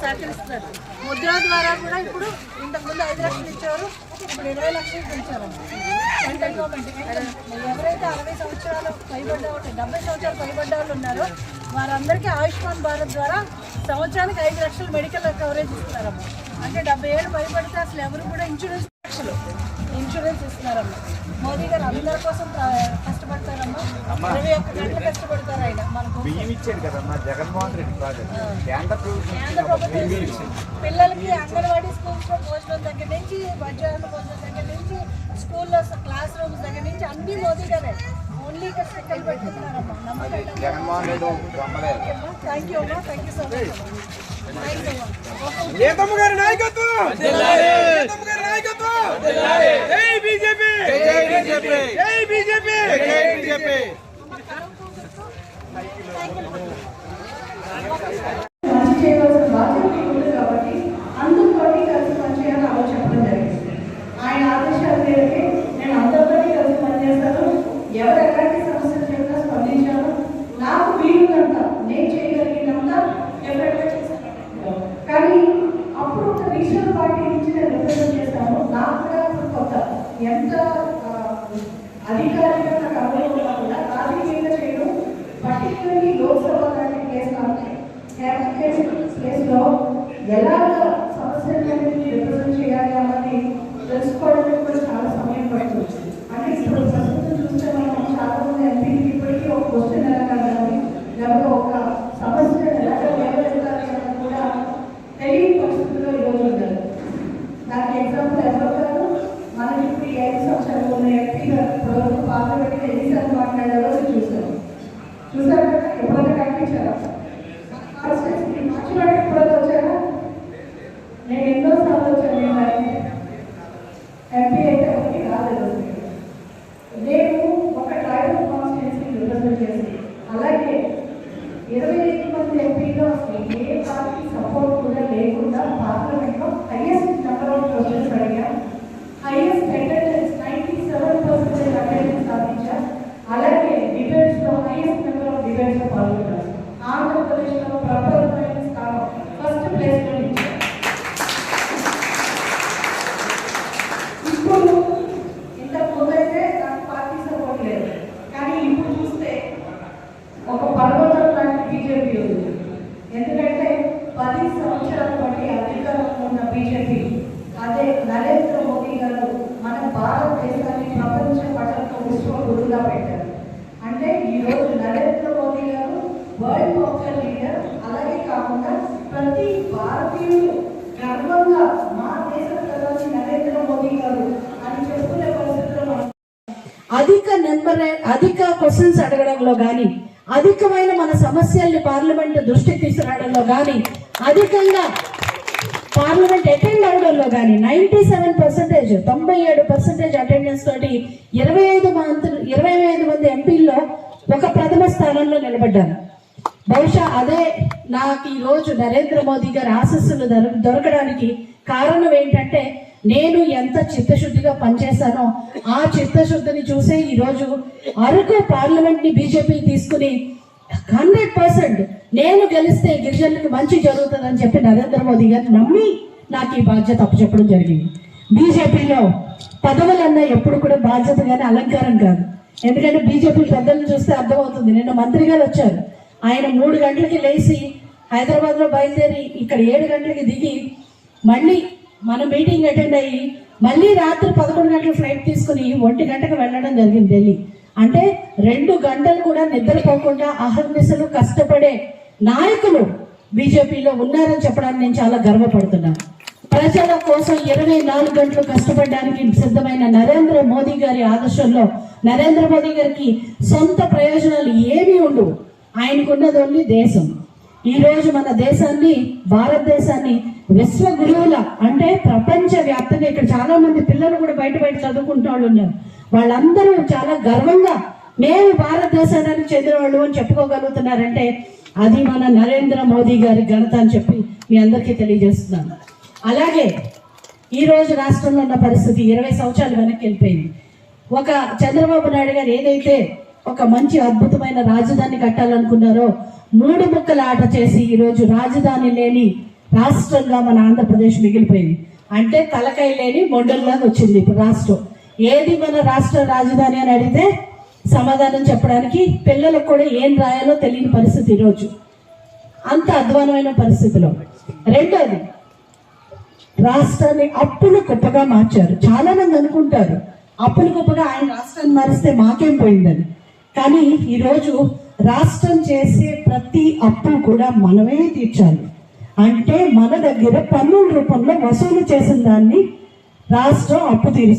సహకరిస్తున్నారు. ముద్ర ద్వారా కూడా ఇప్పుడు ఇంతకుముందు ఐదు లక్షలు ఇచ్చేవారు ఇప్పుడు ఇరవై లక్షలు పెంచారు. ఎవరైతే అరవై సంవత్సరాలు పైబడ్డ డెబ్బై సంవత్సరాలు పైబడ్డ వాళ్ళు ఉన్నారో వారందరికీ ఆయుష్మాన్ భారత్ ద్వారా సంవత్సరానికి ఐదు లక్షలు మెడికల్ కవరేజ్ ఇస్తున్నారమ్మా. అంటే డెబ్బై ఏళ్ళు పైబడితే అసలు ఎవరు కూడా ఇన్సూరెన్స్ ఇన్సూరెన్స్ ఇస్తున్నారమ్మా. మోదీ గారు అందరి కోసం కష్టపడతారమ్మా. ఇరవై ఒక్క గంటలు కష్టపడతారు ఆయన మన కోసం బియ్యం ఇచ్చాడు కదమ్మా జగన్మోహన్ రెడ్డి ప్రాజెక్ట్. కేంద్ర ప్రభుత్వం. పిల్లలకి అంగన్వాడీ స్కూల్స్లో భోజనం దగ్గర నుంచి మధ్యాహ్నం భోజనం దగ్గర నుంచి స్కూల్లో క్లాస్ రూమ్స్ దగ్గర నుంచి అన్ని మోదీ గారే. జగన్మోహన్ రెడ్డి నేతమ్మ గారి నాయకత్వం? నాయకత్వం? జై బీజేపీ. జై బీజేపీ. జై బీజేపీ. జై బీజేపీ. చేయవలసిన బాధ్యత మీకు ఉంది కాబట్టి అందరితో కలిసి పనిచేయాలని ఆలోచన చెప్పడం జరిగింది ఆయన ఆదేశాల మేరకే నేను అందరితో కలిసి పనిచేస్తాను ఎవరు ఎలాంటి సమస్యలు చెప్పినా స్పందించాను నాకు వీలున్నంత నేను చేయగలిగినంత ఎవరైనా చేశాను కానీ అప్పుడు ఒక రీజనల్ పార్టీ నుంచి నేను రిప్రజెంట్ చేశాను నాకు కూడా కొత్త ఎంత ఆ, అధికారిగా నాకు అనుభవం కూడా రాజకీయంగా చేయడం పర్టికులర్లీ లోక్సభ లాంటి ప్లేస్ కాబట్టి ప్లేస్లో ఎలాగ సమస్యలను రిప్రజెంట్ చేయాలి అన్నది తెలుసుకోవడానికి కూడా చాలా సమయం పడుతుంది. అంటే ఇప్పుడు ప్రస్తుతం చూస్తే మనం చాలా మంది ఎంపీకి ఇప్పటికీ ఒక క్వశ్చన్ ఎలా కావాలి లేకపోతే ఒక సమస్య ఎలాగ లేవనెత్తాలి అన్నది కూడా తెలియని పరిస్థితుల్లో ఈరోజు ఉన్నారు దానికి ఎగ్జాంపుల్ ఎవరు కాదు? మనకి ఇప్పుడు ఈ ఐదు సంవత్సరాలు ఉన్న ఎంపీ గారు ఇప్పటివరకు పెట్టిన ఎన్ని మాట్లాడారో మీరు చూసారు చూసారు కదా ఎప్పుడైనా కనిపించారా మార్చిలో ఎప్పుడైనా వచ్చారా నేను ఎన్నో సార్లు వచ్చాను నేను ఆయన ఎంపీ అయితే ఒకటి రాలేదు నేను ఒక ట్రైబల్ కాన్స్టిట్యూన్సీ రిప్రజెంట్ చేసి అలాగే ఇరవై ఐదు మంది ఎంపీలో అసలు ఏ పార్టీ సపోర్ట్ కూడా లేకుండా పార్లమెంట్లో హైయెస్ట్ నెంబర్ ఆఫ్ క్వశ్చన్స్ అడిగాం highest attendance ninety seven percentage attendance సాధించాం అలాగే డిబేట్స్లో హైయెస్ట్ నెంబర్ ఆఫ్ డిబేట్స్లో పాల్గొన్నారు ఫస్ట్ ప్లేస్లో నిలిచారు ఇప్పుడు ఇంతకు ముందైతే నాకు పార్టీ సపోర్ట్ లేదు. కానీ ఇప్పుడు చూస్తే ఒక పర్వతం లాంటి బీజేపీ ఉంది. ఎందుకంటే పది సంవత్సరాల బట్టి అధికారంలో ఉన్న బీజేపీ అదే నరేంద్ర మోదీ గారు మన భారతదేశాన్ని ప్రపంచ పటంలో విశ్వ గురుగా పెట్టారు. అంటే ఈరోజు నరేంద్ర మోదీ గారు వరల్డ్ పాపులర్ లీడర్ అలాగే కాకుండా ప్రతి భారతీయుడు గర్వంగా మా దేశ ప్రధాని నరేంద్ర మోదీ గారు అని చెప్పుకునే పరిస్థితిలో అధిక నెంబర్ అధిక క్వశ్చన్స్ అడగడంలో కానీ అధికమైన మన సమస్యల్ని పార్లమెంట్ దృష్టికి తీసుకురావడంలో కానీ అధికంగా పార్లమెంట్ అటెండ్ అవడంలో కానీ నైన్టీ సెవెన్ పర్సెంటేజ్ తొంభై ఏడు పర్సెంటేజ్ అటెండెన్స్ తోటి ఇరవై ఐదు మంత్రులు ఇరవై ఐదు మంది ఎంపీల్లో ఒక ప్రథమ స్థానంలో నిలబడ్డారు. బహుశా అదే నాకు ఈ రోజు నరేంద్ర మోదీ గారి ఆశస్సులు దొరకడానికి కారణం ఏంటంటే నేను ఎంత చిత్తశుద్ధిగా పనిచేశానో ఆ చిత్తశుద్ధిని చూసే ఈరోజు అరకు పార్లమెంట్ని బీజేపీ తీసుకుని హండ్రెడ్ పర్సెంట్ నేను గెలిస్తే గిరిజనులకు మంచి జరుగుతుందని చెప్పి నరేంద్ర మోదీ గారు నమ్మి నాకు ఈ బాధ్యత అప్పచెప్పడం జరిగింది. బీజేపీలో పదవులన్నా ఎప్పుడు కూడా బాధ్యత కానీ అలంకారం కాదు. ఎందుకంటే బీజేపీ పెద్దలను చూస్తే అర్థమవుతుంది. నిన్న మంత్రి గారు వచ్చారు. ఆయన మూడు గంటలకి లేచి హైదరాబాద్లో బయలుదేరి ఇక్కడ ఏడు గంటలకి దిగి మళ్ళీ మన మీటింగ్ అటెండ్ అయ్యి మళ్ళీ రాత్రి పదకొండు గంటల ఫ్లైట్ తీసుకుని ఒంటి గంటకు వెళ్ళడం జరిగింది ఢిల్లీ. అంటే రెండు గంటలు కూడా నిద్రపోకుండా అహర్నిశలు కష్టపడే నాయకులు బీజేపీలో ఉన్నారని చెప్పడానికి నేను చాలా గర్వపడుతున్నాను ప్రజల కోసం ఇరవై నాలుగు గంటలు కష్టపడడానికి సిద్ధమైన నరేంద్ర మోదీ గారి ఆదర్శంలో నరేంద్ర మోదీ గారికి సొంత ప్రయోజనాలు ఏమీ ఉండవు. ఆయనకున్నది ఓన్లీ దేశం. ఈరోజు మన దేశాన్ని భారతదేశాన్ని విశ్వ గురువుల అంటే ప్రపంచ వ్యాప్తంగా ఇక్కడ చాలా మంది పిల్లలు కూడా బయట బయట చదువుకుంటున్న వాళ్ళు ఉన్నారు. వాళ్ళందరూ చాలా గర్వంగా మేము భారతదేశానికి చెందిన వాళ్ళు అని చెప్పుకోగలుగుతున్నారంటే అది మన నరేంద్ర మోదీ గారి ఘనత అని చెప్పి మీ అందరికీ తెలియజేస్తున్నాను. అలాగే ఈరోజు రాష్ట్రంలో ఉన్న పరిస్థితి ఇరవై సంవత్సరాలు వెనక్కి వెళ్ళిపోయింది. ఒక చంద్రబాబు నాయుడు గారు ఏదైతే ఒక మంచి అద్భుతమైన రాజధాని కట్టాలనుకున్నారో మూడు ముక్కల ఆట చేసి ఈరోజు రాజధాని లేని రాష్ట్రంగా మన ఆంధ్రప్రదేశ్ మిగిలిపోయింది. అంటే తలకాయ లేని మొండల్లాగా వచ్చింది ఇప్పుడు రాష్ట్రం. ఏది మన రాష్ట్ర రాజధాని అని అడిగితే సమాధానం చెప్పడానికి పిల్లలకు కూడా ఏం రాయాలో తెలియని పరిస్థితి ఈరోజు. అంత అధ్వానమైన పరిస్థితిలో. రెండోది రాష్ట్రాన్ని అప్పులు గొప్పగా మార్చారు. చాలా మంది అనుకుంటారు అప్పులు గొప్పగా ఆయన రాష్ట్రాన్ని మారిస్తే మాకేం పోయిందని. కానీ ఈరోజు రాష్ట్రం చేసే ప్రతి అప్పు కూడా మనమే తీర్చాలి. అంటే మన దగ్గర పన్నుల రూపంలో వసూలు చేసిన దాన్ని రాష్ట్రం అప్పు తీరుస్తుంది.